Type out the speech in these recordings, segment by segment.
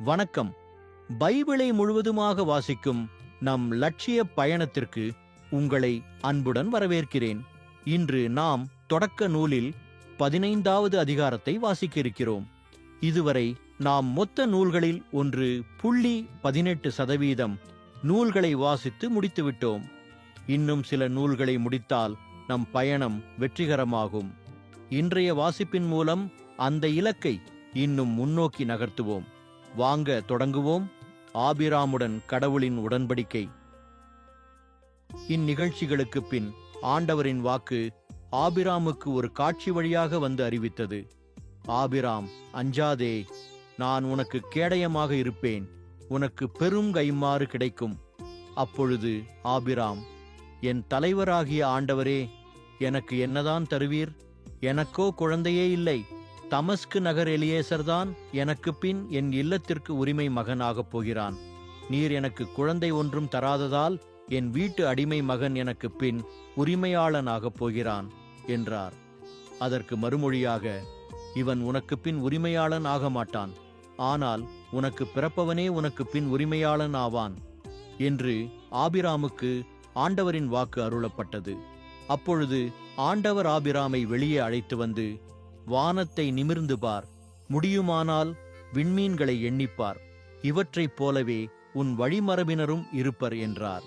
வணக்கம். பைபிளை முழுவதுமாக வாசிக்கும் நம் லட்சிய பயணத்திற்கு உங்களை அன்புடன் வரவேற்கிறேன். இன்று நாம் தொடக்க நூலில் பதினைந்தாவது அதிகாரத்தை வாசிக்க இருக்கிறோம் இதுவரை நாம் மொத்த நூல்களில் ஒன்று புள்ளி பதினெட்டு சதவீதம் நூல்களை வாசித்து முடித்துவிட்டோம். இன்னும் சில நூல்களை முடித்தால் நம் பயணம் வெற்றிகரமாகும். இன்றைய வாசிப்பின் மூலம் அந்த இலக்கை இன்னும் முன்னோக்கி நகர்த்துவோம். வாங்க தொடங்குவோம். ஆபிராமுடன் கடவுளின் உடன்படிக்கை. இந்நிகழ்ச்சிகளுக்கு பின் ஆண்டவரின் வாக்கு ஆபிராமுக்கு ஒரு காட்சி வழியாக வந்து அறிவித்தது. ஆபிராம் அஞ்சாதே நான் உனக்கு கேடயமாக இருப்பேன். உனக்கு பெரும் கைமாறு கிடைக்கும். அப்பொழுது ஆபிராம் என் தலைவராகிய ஆண்டவரே எனக்கு என்னதான் தருவீர்? எனக்கோ குழந்தையே இல்லை. தமஸ்கு நகர் எலியேசர்தான் எனக்கு பின் என் இல்லத்திற்கு உரிமை மகனாகப் போகிறான். நீர் எனக்கு குழந்தை ஒன்றும் தராததால் என் வீட்டு அடிமை மகன் எனக்கு பின் உரிமையாளனாகப் போகிறான் என்றார். அதற்கு மறுமொழியாக இவன் உனக்கு பின் உரிமையாளன் ஆக மாட்டான். ஆனால் உனக்கு பிறப்பவனே உனக்கு பின் உரிமையாளன் ஆவான் என்று ஆபிராமுக்கு ஆண்டவரின் வாக்கு அருளப்பட்டது. அப்பொழுது ஆண்டவர் ஆபிராமை வெளியே அழைத்து வந்து வானத்தை நிமிர்ந்து பார். முடியுமானால் விண்மீன்களை எண்ணிப்பார். இவற்றைப் போலவே உன் வழிமரபினரும் இருப்பர் என்றார்.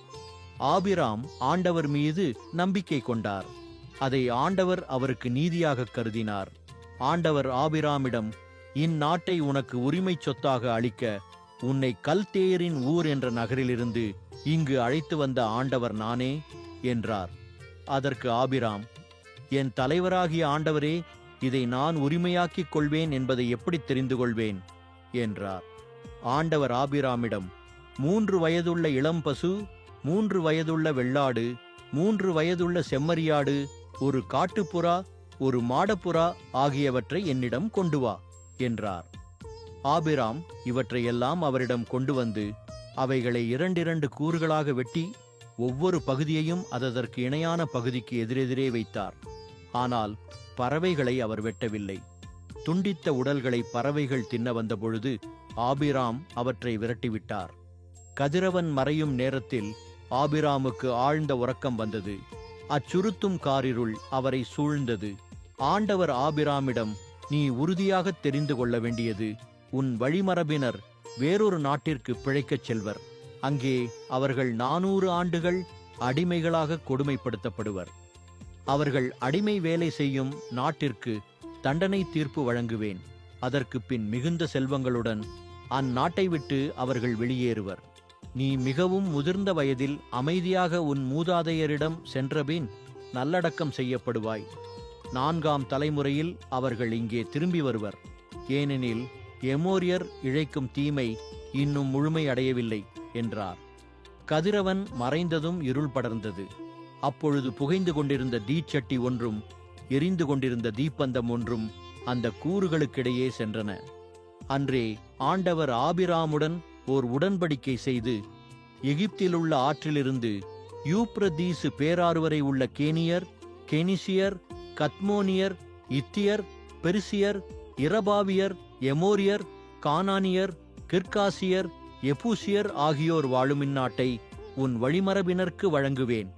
ஆபிராம் ஆண்டவர் மீது நம்பிக்கை கொண்டார். அதை ஆண்டவர் அவருக்கு நீதியாக கருதினார். ஆண்டவர் ஆபிராமிடம் இந்நாட்டை உனக்கு உரிமைச் சொத்தாக அளிக்க உன்னை கல்தேயரின் ஊர் என்ற நகரிலிருந்து இங்கு அழைத்து வந்த ஆண்டவர் நானே என்றார். அதற்கு ஆபிராம் என் தலைவராகிய ஆண்டவரே இதை நான் உரிமையாக்கிக் கொள்வேன் என்பதை எப்படி தெரிந்து கொள்வேன் என்றார். ஆண்டவர் ஆபிராமிடம் மூன்று வயதுள்ள இளம் பசு மூன்று வயதுள்ள வெள்ளாடு மூன்று வயதுள்ள செம்மறியாடு ஒரு காட்டுப்புறா ஒரு மாடப்புறா ஆகியவற்றை என்னிடம் கொண்டு வா என்றார். ஆபிராம் இவற்றையெல்லாம் அவரிடம் கொண்டு வந்து அவைகளை இரண்டிரண்டு கூறுகளாக வெட்டி ஒவ்வொரு பகுதியையும் அதற்கு இணையான பகுதிக்கு எதிரெதிரே வைத்தார். ஆனால் பறவைகளை அவர் வெட்டவில்லை. துண்டித்த உடல்களை பறவைகள் தின்ன வந்தபொழுது ஆபிராம் அவற்றை விரட்டிவிட்டார். கதிரவன் மறையும் நேரத்தில் ஆபிராமுக்கு ஆழ்ந்த உறக்கம் வந்தது. அச்சுறுத்தும் காரிருள் அவரை சூழ்ந்தது. ஆண்டவர் ஆபிராமிடம் நீ உறுதியாக தெரிந்து கொள்ள வேண்டியது உன் வழிமரபினர் வேறொரு நாட்டிற்கு பிழைக்கச் செல்வர். அங்கே அவர்கள் நானூறு ஆண்டுகள் அடிமைகளாக கொடுமைப்படுத்தப்படுவர். அவர்கள் அடிமை வேலை செய்யும் நாட்டிற்கு தண்டனை தீர்ப்பு வழங்குவேன். அதற்கு பின் மிகுந்த செல்வங்களுடன் அந்நாட்டை விட்டு அவர்கள் வெளியேறுவர். நீ மிகவும் முதிர்ந்த வயதில் அமைதியாக உன் மூதாதையரிடம் சென்றபின் நல்லடக்கம் செய்யப்படுவாய். நான்காம் தலைமுறையில் அவர்கள் இங்கே திரும்பி வருவர். ஏனெனில் எமோரியர் இழைக்கும் தீமை இன்னும் முழுமையடையவில்லை என்றார். கதிரவன் மறைந்ததும் இருள் படர்ந்தது. அப்பொழுது புகைந்து கொண்டிருந்த தீச்சட்டி ஒன்றும் எரிந்து கொண்டிருந்த தீப்பந்தம் ஒன்றும் அந்த கூறுகளுக்கிடையே சென்றன. அன்றே ஆண்டவர் ஆபிராமுடன் ஓர் உடன்படிக்கை செய்து எகிப்திலுள்ள ஆற்றிலிருந்து யூப்ரதீசு பேராறு உள்ள கேனியர் கெனிசியர் கத்மோனியர் இத்தியர் பெருசியர் இரபாவியர் எமோரியர் கானானியர் கிர்காசியர் எபூசியர் ஆகியோர் வாழும் இந்நாட்டை உன் வழிமரபினருக்கு வழங்குவேன்.